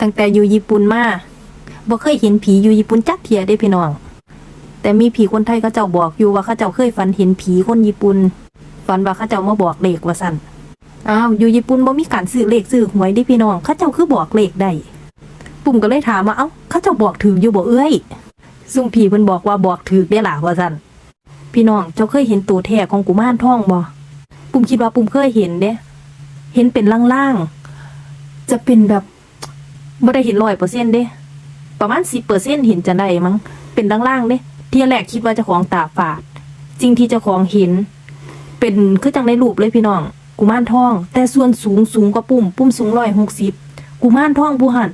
ตั้งแต่อยู่ญี่ปุ่นมาบ่เคยเห็นผีอยู่ญี่ปุ่นจักเทียเด้พี่น้อง แต่มีผีคนไทยเขาเจ้าบอกอยู่ว่าเขาเจ้าเคยฝันเห็นผีคนญี่ปุ่นฝันว่าเขาเจ้ามาบอกเลขว่าสั่นอ้าวอยู่ญี่ปุ่นบ่มีการซื้อเลขซื้อหวยเด้พี่น้องเขาเจ้าคือบอกเลขได้ปุ่มก็เลยถามว่าเอ้าเขาเจ้าบอกถืออยู่บ่เอ้ยซุ่มผีเพิ่นบอกว่าบอกถือได้หล่ะว่าสั่นพี่น้องเจ้าเคยเห็นตัวแท้ของกุมารทองบ่ปุ่มคิดว่าปุ่มเคยเห็นเด้เห็นเป็นล่างๆจะเป็นแบบ บ่ได้เห็นร้อยเปอร์เซ็นต์เด้ ประมาณสิบเปอร์เซ็นต์เห็นจะได้มั้ง เป็นล่างๆเด้ที่แรกคิดว่าเจ้าของตาฝาดจริงที่เจ้าของเห็น เป็นคือจังในรูปเลยพี่น้อง กุมารทอง แต่ส่วนสูงสูงกว่าปุ่ม ปุ่มสูงร้อยหกสิบกุมารทองผู้หัน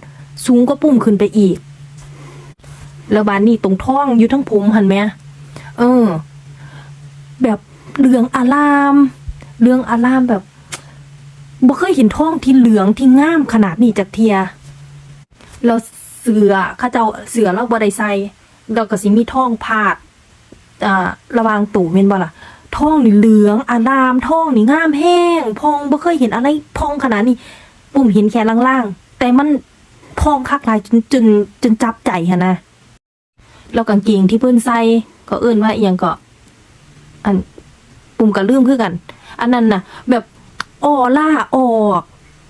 สูงกว่าปุ่มขึ้นไปอีก แล้วบานนี้ตรงท้องอยู่ทั้งผมหันไหมเออ แบบเหลืองอาราม เหลืองอารามแบบบ่เคยเห็นท้องที่เหลืองที่งามขนาดนี้จากเทีย แล้วเสือเข้าเจ้าเสือเราบ่ได้ใส่เราก็สิมีท้องพาดอ่าระวางตู่แม่นบ่ล่ะท้องนี่เหลืองอารามท้องนี่งามแห้ง พองบ่เคยเห็นอะไรพองขนาดนี้ปุ่มเห็นแค่ล่างๆ แต่มันพองคักหลายจนจนจนจับใจหั่นะแล้วกางเกงที่เพิ่นใส่ก็เอิ้นว่าอียงก็ อันปุ่มก็ลืมคือกัน อันนั้นน่ะ แบบออร่าออก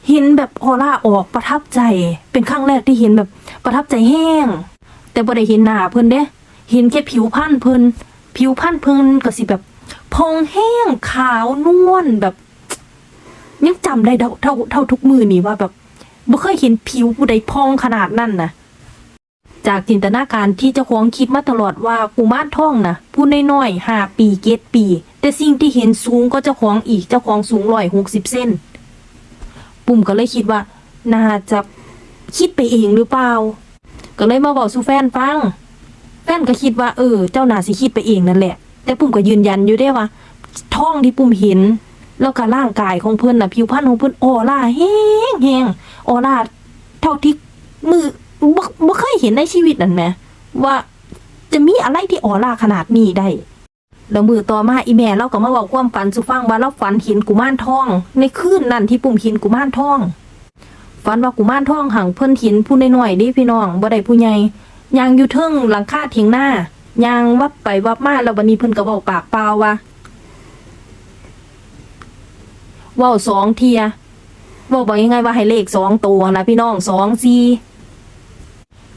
เห็นแบบออร่าออกประทับใจ เป็นครั้งแรกที่เห็นแบบประทับใจแห้ง แต่บ่ได้เห็นหน้าเพิ่นเด้เห็นแค่ผิวพรรณเพิ่นผิวพรรณเพิ่นก็สิแบบพองแห้งขาวนวลแบบ ยังจำได้เท่าเท่าเท่าทุกมือนี่ว่าแบบบ่เคยเห็นผิวผู้ใดพองขนาดนั้นนะจากจินตนาการที่เจ้าของคิดมาตลอดว่ากุมารทองนะผู้น้อยๆห้าปีเกตปี แต่สิ่งที่เห็นสูงก็เจ้าของอีกเจ้าของสูงร้อยหกสิบเซน ปุ่มก็เลยคิดว่า น่าจะคิดไปเองหรือเปล่า ก็เลยมาบอกสู่แฟนฟัง แฟนก็คิดว่าเออ เจ้าน่าสิคิดไปเองนั่นแหละ แต่ปุ่มก็ยืนยันอยู่ได้ว่าท้องที่ปุ่มเห็น แล้วก็ร่างกายของเพิ่อนน่ะผิวพรรณของเพิ่อนออร่าแห้งแห้งออร่าเท่าที่มือบ่บ่เคยเห็นในชีวิตนั่นแหมว่าจะมีอะไรที่ออร่าขนาดนี้ได้ แล้วมือต่อมาอีแม่เราก็มาบอกความฝันสุฟังว่าเราฝันเห็นกุมารทอง ในคืนนั้นที่ปุ่มเห็นกุมารทองฝันว่ากุมารทองหังเพิ่นห็นผู้น้อยๆดิพี่น้องบ่ได้ผู้ใหญ่ยางอยู่เทิงหลังคาเถียงหน้ายางวับไปวับมาแล้วบัดนี้เพิ่นก็เว้าปากเปล่าว่าว้าสองเทียว้าบอกยังไงว่าให้เลขสองตัวนะพี่น้องสองสี่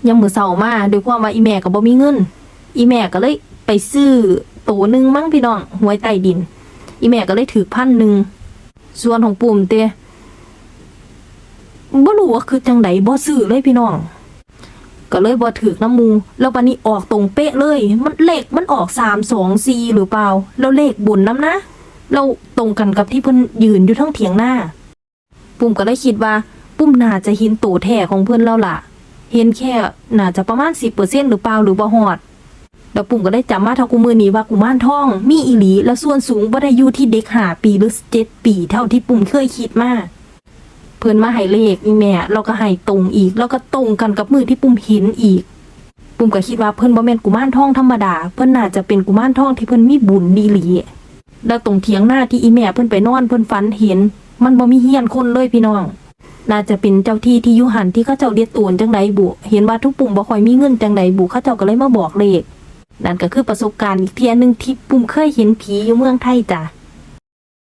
ยังมือเสามาด้วยความว่าอีแม่ก็บ่มีเงิน อีแม่ก็เลยไปซื้อ ตัวหนึ่งมั้งพี่น้องหวยใต้ดิน อีแม่ก็เลยถือพันหนึ่งส่วนของปุ่มเตะบ่รู้ว่าคือจังไดบ่ซื้อเลยพี่น้อง ก็เลยบ่ถือน้ำมู แล้วบันนี้ออกตรงเป๊ะเลย มันเลขมันออกสามสองสี่หรือเปล่า แล้วเลขบุญน้ำนะ เราตรงกันกับที่เพิ่นยืนอยู่ทั้งเถียงหน้า ปุ่มก็เลยคิดว่า ปุ่มน่าจะเห็นตัวแท้ของเพิ่อนแล้วล่ะ เห็นแค่น่าจะประมาณสิบเปอร์เซ็นหรือเปล่าหรือบ่ฮอด แล้วปุ่มก็ได้จำมาเท่ากูมือนี้ว่ากุมารทอง มีอีหลี และส่วนสูงบ่ได้อยู่ที่เด็กหาปีหรือเจ็ดปีเท่าที่ปุ่มเคยคิดมาเพิ่นมาให้เลขอีแม่เราก็ให้ตรงอีก แล้วก็ตรงกันกับมือที่ปุ่มเห็นอีก ปุ่มก็คิดว่าเพิ่นบ่แม่นกุมารทองธรรมดา เพิ่นน่าจะเป็นกุมารทองที่เพิ่นมีบุญดีหลีแล้วตรงเถียงหน้าที่อีแม่เพิ่นไปนอนเพิ่นฝันเห็น มันบ่มีเฮียนคนเลยพี่น้อง น่าจะเป็นเจ้าที่ที่ยู่หันที่เขาเจ้าเรียกตูนจังไดบุเห็นว่าทุกปุ่มบ่ค่อยมีเงินจังไดบุเขาเจ้าก็เลยมาบอกเลข นั่นก็คือประสบการณ์อีกเทียหนึงที่ปุ่มเคยเห็นผีอยู่เมืองไทยจ้ะ